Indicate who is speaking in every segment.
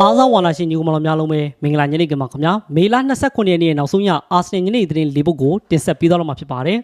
Speaker 1: အားစားဝါနာရှင်ညီကောင်မတော်များလုံးပဲမင်္ဂလာညနေခင်းပါခင်ဗျာမေလ29ရက်နေ့နောက်ဆုံးရအာဆင်နယ်ညနေသတင်းလေးပုတ်ကိုတင်ဆက်ပေးသွားတော့မှာဖြစ်ပါတယ်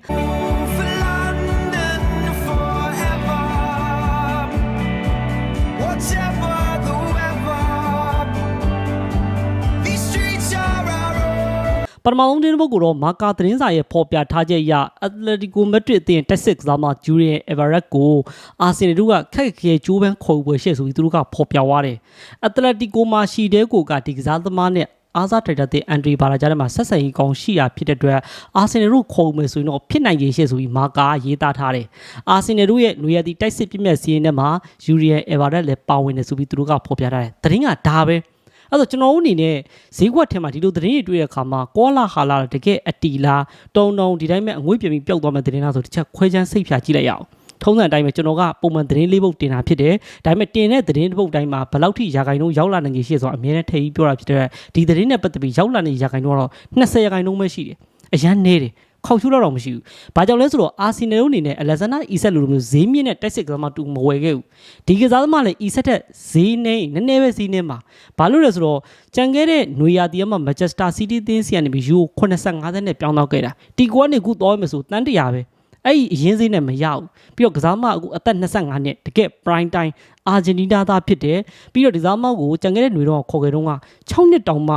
Speaker 1: ပထမဆုံးသတင်းပုတ်ကိုတော့မာကာသတင်းစာရဲ့ဖော်ပြထားချက်အရအက်တလက်တီကိုမက်ဒရစ်အသင်းတက်စစ်ကစားမဂျူရီယန်အဗာရက်ကိုအာဆင်နယ်တို့ကခက်ခဲကြိုးပမ်းခေါ်ပွဲရှေ့ဆိုပြီးသူတို့ကဖော်ပြသွားတယ်အက်တလက်တီကိုမှာရှီတဲကိုကဒီကစားသမားနဲ့အားစားထိုက်တာတဲ့အန်ဒရီဘာလာကြားထဲမှာဆက်ဆံရေးကောင်းရှိတာဖြစ်တဲ့အတွက်အာဆင်နယ်တို့ခေါ်မယ်ဆိုရင်တော့ဖြစ်နိုင်ခြေရှိဆိုပြီးမာကာရေးသားထားတယ်။အာဆင်နယ်တို့ရဲ့နွေရသည်တိုက်စစ်ပြည့်မြတ်စီးရင်ထဲမှာယူရီယန်အဗာရက်လည်းပါဝင်တယ်ဆိုပြီးသူတို့ကဖော်ပြထားတယ်။သတင်းကဒါပဲ။ အဲ့တော့ကျွန်တော်တို့အနေနဲ့ဈေးကွက်ထဲမှာဒီလိုသတင်းတွေတွေ့တဲ့အခါမှာကောလာဟာလာတကယ်အတီလာတုံတုံဒီတိုင်းမဲ့အငွေ့ပြပြီးပျောက်သွားမဲ့သတင်းလားဆိုတစ်ချက်ခွဲချမ်းစိတ်ဖြာကြည့်လိုက်ရအောင်ထုံးစံအတိုင်းပဲကျွန်တော်ကပုံမှန်သတင်းလေးပုတ်တင်တာဖြစ်တယ်ဒါပေမဲ့တင်တဲ့သတင်းတစ်ပုတ်တိုင်းမှာဘယ်လောက်ထိရာခိုင်နှုန်းရောက်လာနိုင်ကြီးရှိဆိုတော့အများနဲ့ထည့်ပြီးပြောတာဖြစ်တဲ့ဒီသတင်းနဲ့ပတ်သက်ပြီးရောက်လာနေတဲ့ရာခိုင်နှုန်းကတော့20ရာခိုင်နှုန်းပဲရှိတယ်အရန်နေတယ် ခေါက်ချိုးတော့မရှိဘူး။ဘာကြောင့်လဲဆိုတော့အာဆင်နယ်တို့အနေနဲ့အလက်ဇန်နာအီဆက်လိုလိုမျိုးဈေးမြင့်တဲ့တက်စစ်ကစားမတူမဝယ်ခဲ့ဘူး။ဒီကစားသမားလည်းအီဆက်တဲ့ဈေးနေနည်းနည်းပဲဈေးနေမှာ။ဘာလို့လဲဆိုတော့ကြံခဲ့တဲ့နွေရာသီမှာမန်ချက်စတာစီးတီးသင်းစီကနေပြီးယူ85သန်းနဲ့ပြောင်းတော့ခဲ့တာ။တီကွာနေခုသွားမယ်ဆိုတန်းတရာပဲ။အဲ့ဒီအရင်ဈေးနဲ့မရဘူး။ပြီးတော့ကစားမအခုအသက်25နှစ်တကယ် prime time အာဂျင်တီးနားသားဖြစ်တယ်။ပြီးတော့ဒီကစားမကိုကြံခဲ့တဲ့နွေတော့ခေါ်ခဲ့တော့က6နှစ်တောင်မှ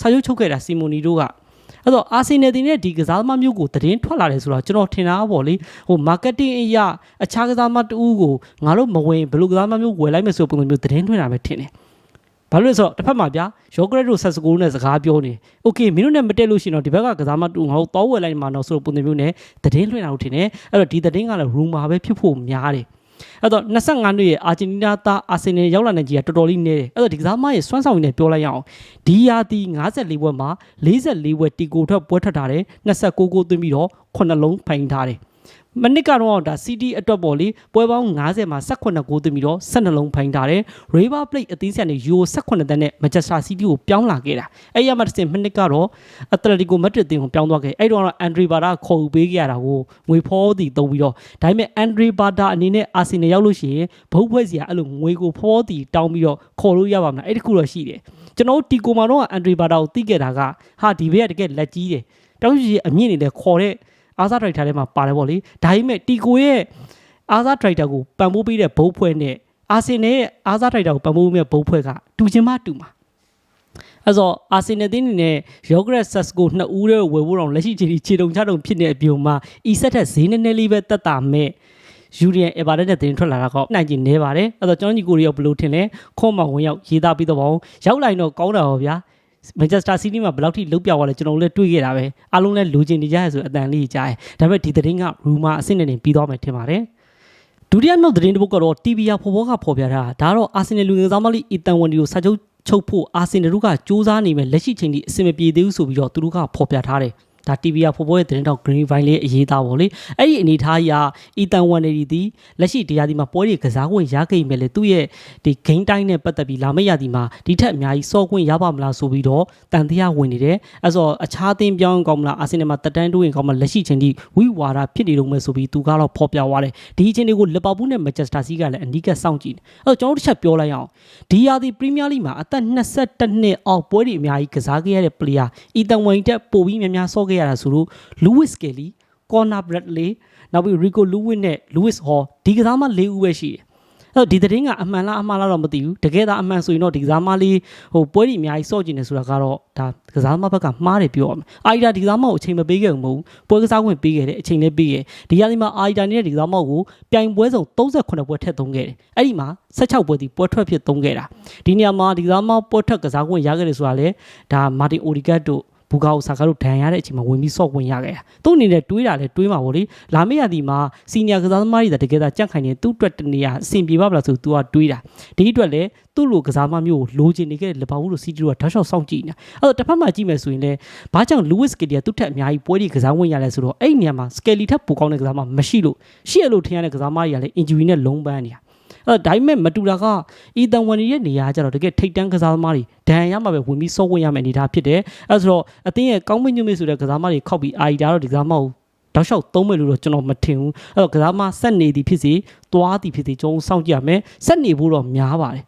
Speaker 1: စာချုပ်ချုပ်ခဲ့တာစီမိုနီတို့က အဲ့တော့အာဆင်နယ်တင်တဲ့ဒီကစားသမားမျိုးကိုသတင်းထွက်လာတယ်ဆိုတော့ကျွန်တော်ထင်တာပေါ့လေဟို marketing အရာအခြားကစားသမားတူကိုငါတို့မဝင်ဘယ်လိုကစားသမားမျိုးဝယ်လိုက်မယ်ဆိုပုံစံမျိုးသတင်းထွင်တာပဲထင်တယ်ဘာလို့လဲဆိုတော့တစ်ဖက်မှာဗျာယောဂရက်တို့ဆက်စကူနဲ့စကားပြောနေโอเคမင်းတို့နဲ့မတက်လို့ရှိရင်တော့ဒီဘက်ကကစားမတူငါတို့တောဝယ်လိုက်မှာတော့ဆိုတော့ပုံစံမျိုးနဲ့သတင်းလွှင့်တာလို့ထင်တယ်အဲ့တော့ဒီသတင်းကလည်း rumor ပဲဖြစ်ဖို့များတယ် အဲ့တော့25နှစ်ရဲ့အာဂျင်တီးနားသားအာဆင်နယ်ရောက်လာတဲ့ကြီးကတော်တော်လေးနေတယ်အဲ့တော့ဒီကစားမရဲ့စွမ်းဆောင်ရည်နဲ့ပြောလိုက်ရအောင်ဒီယာတီ54ဘွဲ့မှာ44ဘွဲ့တီကိုထွက်ပွဲထွက်ထားတယ်29ကိုသွင်းပြီးတော့9လုံးဖိုင်ထားတယ် မနစ်ကတော့ဒါ CD အတွက်ပေါ့လေပွဲပေါင်း90မှာ18ဂိုးသွင်းပြီးတော့12လုံးဖိုင်ထားတယ် River Plate အသင်းဆက်နဲ့ Euro 18တန်းနဲ့ Manchester City ကိုပြောင်းလာခဲ့တာအဲ့ရမှာတစ်စင်မနစ်ကတော့ Atletico Madrid အသင်းကိုပြောင်းသွားခဲ့အဲ့တော့ကတော့ Andre Bada ခေါ်ယူပေးခဲ့ရတာကိုငွေဖောတီတုံးပြီးတော့ဒါပေမဲ့ Andre Bada အနေနဲ့ Arsenal ရောက်လို့ရှိရင်ဘုတ်ဖွဲ့စီကအဲ့လိုငွေကိုဖောတီတောင်းပြီးတော့ခေါ်လို့ရပါမလားအဲ့ဒီခုတော့ရှိတယ်ကျွန်တော်တို့တီကိုမာတော့ Andre Bada ကိုသိခဲ့တာကဟာဒီဘေးကတကယ်လက်ကြီးတယ်တောင်းရှိအမြင့်နေတဲ့ခေါ်တဲ့ အားစားဒရိုက်တာထဲမှာပါတယ်ပေါ့လေဒါပေမဲ့တီကိုရဲ့အားစားဒရိုက်တာကိုပံ့ပိုးပေးတဲ့ဘုတ်ဖွဲ့နဲ့အာဆင်နယ်ရဲ့အားစားဒရိုက်တာကိုပံ့ပိုးပေးတဲ့ဘုတ်ဖွဲ့ကတူချင်းမတူမှာအဲ့တော့အာဆင်နယ်တင်းနေနဲ့ယောဂရက်ဆက်ကိုနှစ်ဦးတည်းဝယ်ဖို့တော့လက်ရှိချိန်ကြီးခြေတုံချတုံဖြစ်နေတဲ့အပြုံမှာအီဆက်တဲ့ဈေးနည်းနည်းလေးပဲတက်တာမဲ့ယူရီယန်အဗာရက်နဲ့တင်ထွက်လာတာကနိုင်ကျင်နေပါတယ်အဲ့တော့ကျွန်တော်ညီကိုရီရောက်ဘယ်လိုထင်လဲခွန်မဝင်ရောက်ရေးသားပြီးတော့ပေါ့ရောက်လိုက်တော့ကောင်းတာဟောဗျာ မန်ချက်စတာစီးတီးမှာဘယ်လောက်ထိလုတ်ပြောက်သွားလဲကျွန်တော်တို့လည်းတွေးခဲ့တာပဲအားလုံးလည်းလိုချင်နေကြရဆိုအတန်လေးကြားတယ်ဒါပေမဲ့ဒီသတင်းကရူမာအဆင့်နဲ့နေပြီးသွားမယ်ထင်ပါတယ်ဒုတိယမြောက်သတင်းတစ်ပုဒ်ကတော့ TBA ဖော်ဖော်ကဖော်ပြတာဒါကတော့အာဆင်နယ်လူငယ်သားမလေးအီတန်ဝန်ဒီကိုစာချုပ်ချုပ်ဖို့အာဆင်နယ်တို့ကစ조사နေမယ်လက်ရှိချိန်ထိအဆင်မပြေသေးဘူးဆိုပြီးတော့သူတို့ကဖော်ပြထားတယ် ဒါ TBA ဖော်ဖော်ရဲ့သတင်းတော့ Green Vine လေးအရေးသားပေါ့လေအဲ့ဒီအနေထားအရအီတန်ဝန်ဒီဒီလက်ရှိတရားဒီမှာပွဲတွေကစားခွင့်ရခဲ့မယ်လေသူ့ရဲ့ဒီ game time နဲ့ပတ်သက်ပြီးလာမယ့်ရာသီမှာဒီထက်အများကြီးစောခွင့်ရပါမလားဆိုပြီးတော့တန်တရားဝင်နေတယ်အဲ့ဆိုအခြားသင်းပြောင်းကောင်းမလားအာဆင်နယ်မှာတက်တန်းတိုးရင်ကောင်းမလားလက်ရှိချိန်ထိဝိဝါဒဖြစ်နေတော့မယ်ဆိုပြီးသူကတော့ဖော်ပြသွားတယ်ဒီအချိန်တွေကိုလီဗာပူးနဲ့မန်ချက်စတာစီးကလည်းအနီးကပ်စောင့်ကြည့်တယ်အဲ့တော့ကျွန်တော်တို့တစ်ချက်ပြောလိုက်အောင်ဒီရာသီပရီးမီးယားလိမှာအသက်22နှစ်အောက်ပွဲတွေအများကြီးကစားခဲ့ရတဲ့ပလေယာအီတန်ဝိန်တက်ပိုပြီးများများစောခဲ့ရတာဆိုလို့လူးဝစ်ကယ်လီကော်နာဘရက်လေနောက်ပြီးရီကိုလူးဝစ်နဲ့လူးဝစ်ဟောဒီကစားမ၄ဦးပဲရှိတယ်အဲ့တော့ဒီသတင်းကအမှန်လားအမှားလားတော့မသိဘူးတကယ်ဒါအမှန်ဆိုရင်တော့ဒီကစားမလေးဟိုပွဲဒီအများကြီးစော့ကျင်နေဆိုတာကတော့ဒါကစားမဘက်ကမှားတယ်ပြောရမယ်အာရီဒါဒီကစားမကိုအချိန်မပေးခဲ့ဘူးမဟုတ်ဘူးပွဲကစားခွင့်ပေးခဲ့တယ်အချိန်လည်းပေးခဲ့ဒီရသည်မှာအာရီဒါနဲ့ဒီကစားမကိုပြိုင်ပွဲစုံ38ပွဲထက်သုံးခဲ့တယ်အဲ့ဒီမှာ16ပွဲဒီပွဲထွက်ဖြစ်သုံးခဲ့တာဒီနေရာမှာဒီကစားမပွဲထွက်ကစားခွင့်ရခဲ့တယ်ဆိုတာလေဒါမာတင်အိုဒီကတ်တို့ ဘူကာအိုဆာကာတို့ဒဏ်ရတဲ့အချိန်မှာဝင်ပြီးဆော့ဝင်ရခဲ့တာသူ့အနေနဲ့တွေးတာလဲတွေးမှာဗောလေလာမယ့်ရာသီမှာစီနီယာကစားသမားတွေတကယ်သာကြန့်ခိုင်နေသူ့အတွက်တနေရအဆင်ပြေပါမလားဆိုသူကတွေးတာဒီအတွက်လဲသူ့လိုကစားသမားမျိုးကိုလိုချင်နေခဲ့တဲ့လီဗာပူးလိုစီတီတို့ကတောက်လျှောက်စောင့်ကြည့်နေတာအဲ့တော့တစ်ဖက်မှာကြည့်မယ်ဆိုရင်လဲဘာကြောင့်လူးဝစ်စကီလီကသူ့ထက်အများကြီးပွဲတွေကစားဝင်ရလဲဆိုတော့အဲ့ဒီနေရာမှာစကယ်လီထက်ပိုကောင်းတဲ့ကစားသမားမရှိလို့ရှိရလို့ထင်ရတဲ့ကစားသမားတွေကလည်းအင်ဂျူရီနဲ့လုံးပန်းနေတာ အဲ့ဒါဒါပေမဲ့မတူတာကအီတန်ဝန်ရဲ့နေရာကကျတော့တကယ်ထိတ်တန်းကစားသမားတွေဒဏ်ရမှာပဲဝင်ပြီးစောဝင်ရမယ့်အနေအထားဖြစ်တယ်အဲ့ဆိုတော့အသင်းရဲ့ကောင်းမွန်ညွတ်မြင့်ဆိုတဲ့ကစားသမားတွေခောက်ပြီးအာရီဒါတော့ဒီကစားသမားကိုတောက်လျှောက်သုံးမယ်လို့တော့ကျွန်တော်မထင်ဘူးအဲ့တော့ကစားသမားဆက်နေသည်ဖြစ်စေသွားသည်ဖြစ်စေကျွန်တော်စောင့်ကြည့်ရမယ်ဆက်နေဖို့တော့များပါတယ်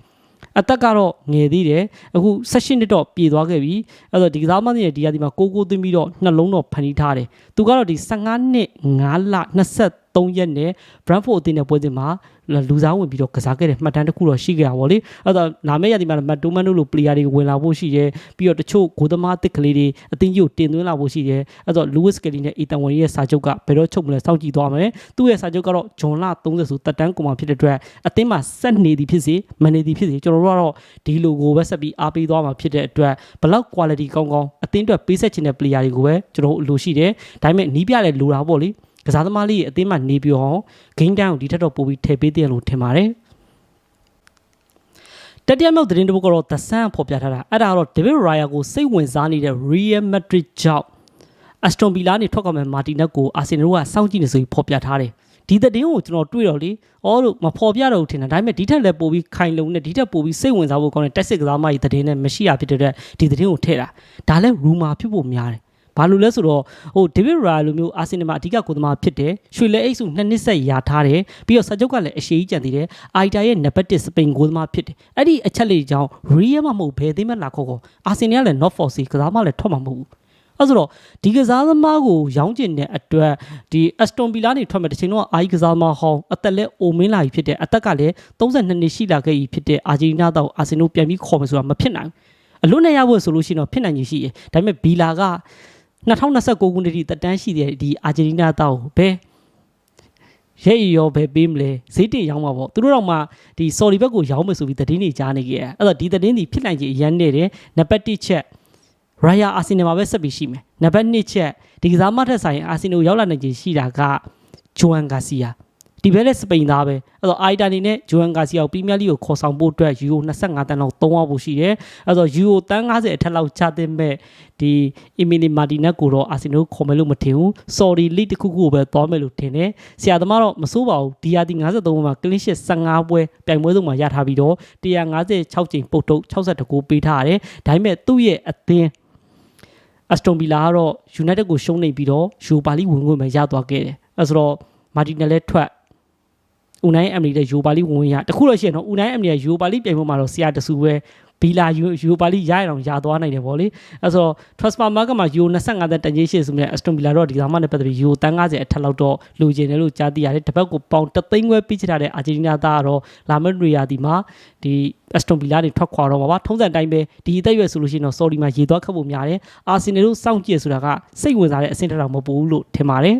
Speaker 1: အသက်ကတော့ငယ်သေးတယ်အခု16နှစ်တော့ပြည့်သွားခဲ့ပြီအဲ့တော့ဒီကစားမသင်းရဲ့ဒီရာဒီမှာကိုကိုသွင်းပြီးတော့နှလုံးတော့ဖန်တီးထားတယ်သူကတော့ဒီ15နှစ်5လ23ရက်နဲ့ Brentford အသင်းနဲ့ပွဲစဉ်မှာလူစားဝင်ပြီးတော့ကစားခဲ့တဲ့မှတ်တမ်းတစ်ခုတော့ရှိခဲ့တာဗောလေအဲ့တော့လာမယ့်ရာဒီမှာမတ်တိုမန်တို့လို player တွေဝင်လာဖို့ရှိရဲပြီးတော့တချို့ဂိုးသမားအသစ်ကလေးတွေအသင်းကြီးကိုတင်သွင်းလာဖို့ရှိရဲအဲ့တော့ Lewis Kelly နဲ့ Ethan Wan ရဲ့စာချုပ်ကဘယ်တော့ချုပ်မလဲစောင့်ကြည့်သွားမယ်သူ့ရဲ့စာချုပ်ကတော့ဂျွန်လ30ဆိုတက်တန်းကုန်မှာဖြစ်တဲ့အတွက်အသင်းမှာဆက်နေသည်ဖြစ်စေမနေသည်ဖြစ်စေကျွန်တော်တို့ကတော့ဒီလိုကိုပဲဆက်ပြီးအားပေးသွားမှာဖြစ်တဲ့အတွက်ဘလောက် quality ကောင်းကောင်းအသင်းအတွက်ပေးဆက်ချင်တဲ့ player တွေကိုပဲကျွန်တော်တို့လိုရှိတယ်ဒါပေမဲ့နီးပြလည်းလိုတာပေါ့လေ ကစားသမားလေးရဲ့အသင်းမှာနေပြီးအောင် game down ကိုဒီထက်တော့ပိုပြီးထည့်ပေးတယ်လို့ထင်ပါတယ်တတိယမြောက်သတင်းတစ်ပုဒ်ကတော့ The Sun ဖော်ပြထားတာအဲ့ဒါကတော့ David Raya ကိုစိတ်ဝင်စားနေတဲ့ Real Madrid ကြောင့် Aston Villa နေထွက်ခွာမဲ့ Martinez ကို Arsenal ကစောင့်ကြည့်နေဆိုပြီးဖော်ပြထားတယ်ဒီသတင်းကိုကျွန်တော်တွေ့တော့လေအော်လို့မဖော်ပြတော့ဘူးထင်တယ်ဒါပေမဲ့ဒီထက်လည်းပိုပြီးခိုင်လုံနဲ့ဒီထက်ပိုပြီးစိတ်ဝင်စားဖို့ကောင်းတဲ့တက်စစ်ကစားမကြီးသတင်းနဲ့မရှိရဖြစ်တဲ့အတွက်ဒီသတင်းကိုထည့်တာဒါလည်း rumor ဖြစ်ဖို့များတယ် ဘာလို့လဲဆိုတော့ဟိုဒေးဗစ်ရာလိုမျိုးအာဆင်နယ်မှာအဓိကကိုယ်သမားဖြစ်တယ်ရွှေလဲအိတ်စုနှစ်နှစ်ဆက်ရာထားတယ်ပြီးတော့စာချုပ်ကလည်းအရှိကြီးကြံသေးတယ်အိုက်တာရဲ့နံပါတ်1စပိန်ကိုယ်သမားဖြစ်တယ်အဲ့ဒီအချက်လေးကြောင့်ရီးယားမမဟုတ်ဘယ်သိမဲ့လာခေါ်ခေါ်အာဆင်နယ်ကလည်း not for sea ကစားမလည်းထွက်မှာမဟုတ်ဘူးအဲ့ဆိုတော့ဒီကစားသမားကိုရောင်းကျင်တဲ့အတွက်ဒီ Aston Villa နေထွက်မဲ့တစ်ချိန်တော့အာကြီးကစားသမားဟောင်းအသက်လည်းအိုမင်းလာပြီဖြစ်တဲ့အသက်ကလည်း32နှစ်ရှိလာခဲ့ပြီဖြစ်တဲ့အာဂျင်တီးနားတော့အာဆင်နယ်ပြန်ပြီးခေါ်မယ်ဆိုတာမဖြစ်နိုင်ဘူးအလွတ်နဲ့ရဖို့ဆိုလို့ရှိရင်တော့ဖြစ်နိုင်ကြီးရှိတယ်ဒါပေမဲ့ဘီလာက 2029ခုနှစ်ထိတက်တန်းရှိတဲ့ဒီအာဂျင်တီးနားတော့ဘယ်ရဲ့ရောပဲပေးမလဲဈေးတင်ရောင်းမှာပေါ့သူတို့တော့မှဒီ sorry ဘက်ကိုရောင်းမယ်ဆိုပြီးသတင်းတွေကြားနေကြတယ်အဲ့တော့ဒီသတင်းတွေဖြစ်နိုင်ကြီးအရန်နေတယ်နံပါတ်1ချက် Raya Arsenal မှာပဲဆက်ပြီးရှိမယ်နံပါတ်2ချက်ဒီကစားမထက်ဆိုင် Arsenal ရောက်လာနိုင်ခြင်းရှိတာက Joan Garcia ဒီဘက်လည်းစပိန်သားပဲအဲ့တော့အိုက်တာနေနဲ့ဂျိုဟန်ဂါစီယာကိုပရီးမီးယားလိကိုခေါ်ဆောင်ဖို့အတွက်ယူရို25တန်းလောက်သုံးရဖို့ရှိတယ်အဲ့တော့ယူရိုတန်း90အထက်လောက်ချတဲ့မဲ့ဒီအီမီလီမာတီနက်ကိုတော့အာဆင်နယ်ခေါ်မယ်လို့မထင်ဘူးဆော်ဒီလိတစ်ခုခုကိုပဲသွားမယ်လို့ထင်တယ်ဆရာသမားတော့မစိုးပါဘူးဒီယာတီ53မှာကလင်းရှစ်15ပွဲပြိုင်ပွဲစုံမှာရထားပြီးတော့156ချိန်ပုတ်တုပ်62ကိုပေးထားရတယ်ဒါပေမဲ့သူ့ရဲ့အသင်းအစတွန်ဗီလာကတော့ United ကိုရှုံးနေပြီးတော့ယူပါလီဝင်ခွင့်ပဲရသွားခဲ့တယ်အဲဆိုတော့မာတီနယ်လည်းထွက် ဦးနိုင်အမ်လီတဲ့ယူပါလီဝင်ရတခုတော့ရှိရနော်ဦးနိုင်အမ်လီကယူပါလီပြိုင်ပွဲမှာတော့ဆရာတဆူပဲဘီလာယူပါလီရရအောင်ရသွားနိုင်တယ်ဗောလေအဲဆိုတော့ transfer market မှာယူ25သက်တန်ကြီးရှိဆိုမြဲ Aston Villa တော့ဒီကမှနဲ့ပတ်သက်ပြီးယူတန်း90အထက်လောက်တော့လိုချင်တယ်လို့ကြားသိရတယ်တစ်ပတ်ကိုပေါင်3သိန်းခွဲပေးချထားတဲ့အာဂျင်တီးနားသားကတော့လာမက်ရီယာဒီမှာဒီ Aston Villa တွေထွက်ခွာတော့မှာပါထုံးစံတိုင်းပဲဒီအသက်အရွယ်ဆိုလို့ရှိရင်တော့ sorry မှာရေသွားခတ်ဖို့များတယ်အာဆင်နယ်တို့စောင့်ကြည့်ဆိုတာကစိတ်ဝင်စားတဲ့အဆင့်တစ်ထောင်မပူဘူးလို့ထင်ပါတယ်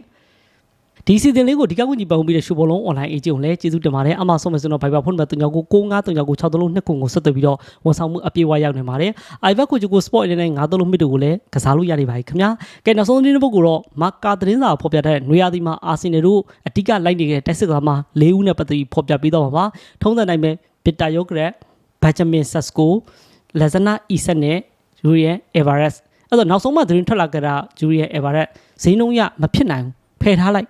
Speaker 1: ဒီစီဇန်လေးကိုဒီကကူညီပံ့ပိုးပြီးတဲ့ရှုပ်ဘောလုံး online agent ကိုလည်းကျေးဇူးတင်ပါတယ်အမဆုံးမယ်ဆိုတော့ Viber ဖုန်းနံပါတ်39ကို6939 6329ကိုဆက်သွယ်ပြီးတော့ဝန်ဆောင်မှုအပြည့်အဝရောက်နေပါတယ် iVac ကိုကို sport အနေနဲ့936မိတ္တူကိုလည်းကစားလို့ရနေပါပြီခင်ဗျာကဲနောက်ဆုံးသတင်းတစ်ပုဒ်ကိုတော့မာကာသတင်းစာဖော်ပြထားတဲ့နွေရာသီမှာအာဆင်နယ်တို့အဓိကလိုက်နေတဲ့တိုက်စစ်ကမှာ၄ဦးနဲ့ပတ်သက်ပြီးဖော်ပြပေးတော့မှာပါထုံးစံတိုင်းပဲဗစ်တာယိုဂရက်ဘက်ဂျမင်ဆက်စကိုလက်ဇနာအီဆက်နဲ့ဂျူရီယန်အေဗာရက်စ်အဲ့တော့နောက်ဆုံးမှသတင်းထွက်လာကြတာဂျူရီယန်အေဗာရက်ဈေးနှုန်းရမဖြစ်နိုင်ဘူးဖယ်ထားလိုက်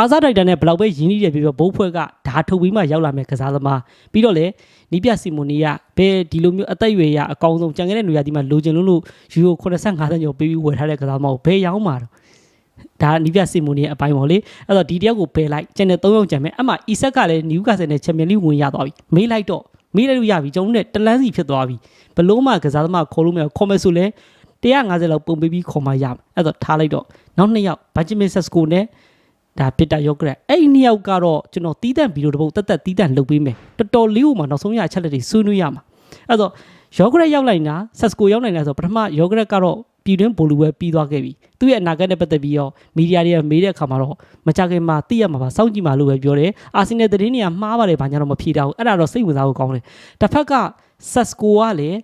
Speaker 1: အာဇာဒိုက်တာနဲ့ဘလောက်ပဲရင်းနှီးတယ်ပြီးတော့ဘိုးဖွဲ့ကဓာထုတ်ပြီးမှရောက်လာမယ်ကစားသမားပြီးတော့လေနီးပြစီမိုနီကဘယ်ဒီလိုမျိုးအသက်အရွယ်ရအကောင်ဆုံးကြံခဲ့တဲ့နေရာဒီမှာလိုချင်လို့လို့ယူရို85တန်းကျော်ပေးပြီးဝယ်ထားတဲ့ကစားသမားကိုဘယ်ရောက်မှာတော့ဒါနီးပြစီမိုနီရဲ့အပိုင်းပေါ့လေအဲ့တော့ဒီတယောက်ကိုဘယ်လိုက်ကျန်တဲ့၃ယောက်ကျန်မယ်အမှအီဆက်ကလည်းနယူကာဆယ်နဲ့ချန်ပီယံလိဝင်ရသွားပြီမေးလိုက်တော့မေးလိုက်လို့ရပြီကျွန်တော်တို့နဲ့တလန်းစီဖြစ်သွားပြီဘလို့မှကစားသမားခေါ်လို့မရခေါ်မယ်ဆိုလဲ150လောက်ပုံပေးပြီးခေါ်မှရမယ်အဲ့တော့ထားလိုက်တော့နောက်နှစ်ယောက်ဘတ်ဂျမင်ဆက်စကိုနဲ့ ဒါပစ်တာယောဂရက်အဲ့ဒီနှစ်ယောက်ကတော့ကျွန်တော်တီးတန့်ဗီဒီယိုတစ်ပုဒ်တက်တက်တီးတန့်လုပ်ပေးမယ်တော်တော်လေးဟိုမှာနောက်ဆုံးရအချက်လက်တွေဆွေးနွေးရမှာအဲ့တော့ယောဂရက်ရောက်လိုက်တာဆက်စကိုရောက်နိုင်တာဆိုပထမယောဂရက်ကတော့ပြည်တွင်းဘိုလူပဲပြီးသွားခဲ့ပြီသူ့ရဲ့အနာဂတ်နဲ့ပတ်သက်ပြီးတော့မီဒီယာတွေကမေးတဲ့အခါမှာတော့မကြခင်မှာသိရမှာပါစောင့်ကြည့်မှာလို့ပဲပြောတယ်အာဆင်နယ်သတင်းတွေကမှားပါတယ်ဘာညာတော့မဖြေတာဘူးအဲ့ဒါတော့စိတ်ဝင်စားဖို့ကောင်းတယ်တစ်ဖက်ကဆက်စကိုကလည်း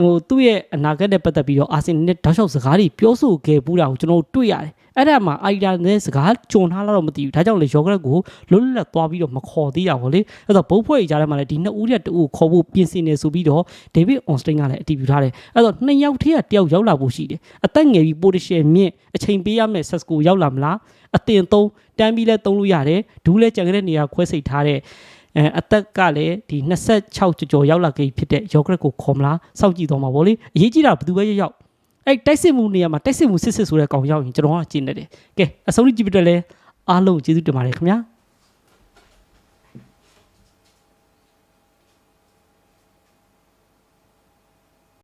Speaker 1: ဟိုသူ့ရဲ့အနာဂတ်နဲ့ပတ်သက်ပြီးတော့အာဆင်နယ်နဲ့တောက်လျှောက်စကားတွေပြောဆိုခဲ့ပူးတာကိုကျွန်တော်တို့တွေ့ရတယ်အဲ့ဒါမှအိုင်ဒါနဲ့စကားကြုံထားလာတော့မသိဘူးဒါကြောင့်လေယောဂရက်ကိုလွတ်လပ်သွားပြီးတော့မခေါ်သေးတာပေါ့လေအဲ့တော့ဘုတ်ဖွဲ့ကြားထဲမှာလည်းဒီနှစ်ဦးရက်တူကိုခေါ်ဖို့ပြင်ဆင်နေဆိုပြီးတော့ဒေးဗစ်အွန်စတိန်ကလည်းအတည်ပြုထားတယ်အဲ့တော့နှစ်ယောက်တည်းကတယောက်ရောက်လာဖို့ရှိတယ်အသက်ငယ်ပြီးပိုတရှယ်မြင့်အချိန်ပေးရမယ်ဆက်စကိုရောက်လာမလားအတင်သုံးတန်းပြီးလဲသုံးလို့ရတယ်ဒူးလဲကြံခဲ့တဲ့နေရာခွဲစိတ်ထားတဲ့ အဲအသက်ကလည်းဒီ26ကြော်ကြော်ရောက်လာခဲ့ဖြစ်တဲ့ယောဂရက်ကိုခေါ်မလားစောင့်ကြည့်တော့မှာဗောလေအရေးကြီးတာဘယ်သူပဲရောက်ရောက်အဲ့တိုက်စစ်မှုနေရာမှာတိုက်စစ်မှုစစ်စစ်ဆိုတဲ့ကောင်ရောက်ရင်ကျွန်တော်ကကျင်းနေတယ်ကဲအဆုံးကြည့်ပြတော့လဲအားလုံးကျေးဇူးတင်ပါတယ်ခင်ဗျာ